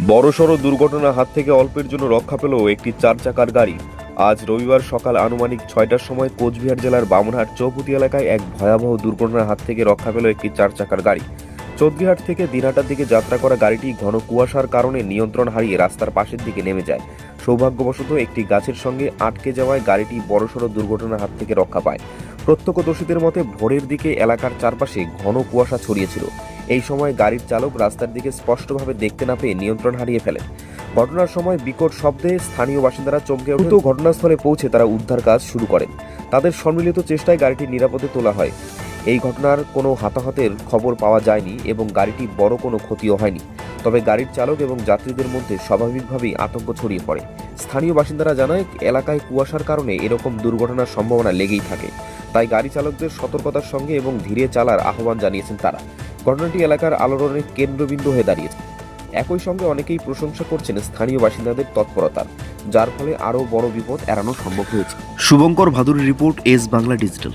বড়সড় দুর্ঘটনার হাত থেকে অল্পের জন্য রক্ষা পেল একটি চার চাকার গাড়ি। আজ রবিবার সকাল আনুমানিক ছয়টার সময় কোচবিহার জেলার বামুনহাট চৌপতি এলাকায় এক ভয়াবহ দুর্ঘটনার হাত থেকে রক্ষা পেল একটি চার চাকার গাড়ি। চৌধুরীহাট থেকে দিনহাটার দিকে যাত্রা করা গাড়িটি ঘন কুয়াশার কারণে নিয়ন্ত্রণ হারিয়ে রাস্তার পাশের দিকে নেমে যায়। সৌভাগ্যবশত একটি গাছের সঙ্গে আটকে যাওয়ায় গাড়িটি বড়সড় দুর্ঘটনার হাত থেকে রক্ষা পায়। প্রত্যক্ষদর্শীদের মতে, ভোরের দিকে এলাকার চারপাশে ঘন কুয়াশা ছড়িয়েছিল। এই সময় গাড়ির চালক রাস্তার দিকে স্পষ্টভাবে দেখতে না পেয়ে নিয়ন্ত্রণ হারিয়ে ফেলেন। ঘটনার সময় বিকট শব্দে স্থানীয় বাসিন্দারা চমকে উঠে ঘটনাস্থলে পৌঁছে তারা উদ্ধার কাজ শুরু করেন। তাদের সম্মিলিত চেষ্টায় গাড়িটি নিরাপদে তোলা হয়। এই ঘটনার কোনো হতাহতের খবর পাওয়া যায়নি এবং গাড়িটি বড় কোনো ক্ষতিও হয়নি। তবে গাড়ির চালক এবং যাত্রীদের মধ্যে স্বাভাবিকভাবেই আতঙ্ক ছড়িয়ে পড়ে। স্থানীয় বাসিন্দারা জানায়, এলাকায় কুয়াশার কারণে এরকম দুর্ঘটনার সম্ভাবনা লেগেই থাকে। তাই গাড়ি চালকদের সতর্কতার সঙ্গে এবং ধীরে চালার আহ্বান জানিয়েছেন তারা। ঘটনাটি এলাকার আলোড়নের কেন্দ্রবিন্দু হয়ে দাঁড়িয়েছে। একই সঙ্গে অনেকেই প্রশংসা করছেন স্থানীয় বাসিন্দাদের তৎপরতার যার ফলে আরও বড় বিপদ এড়ানো সম্ভব হয়েছে। Shubhankar Bhaduri report S Bangla digital.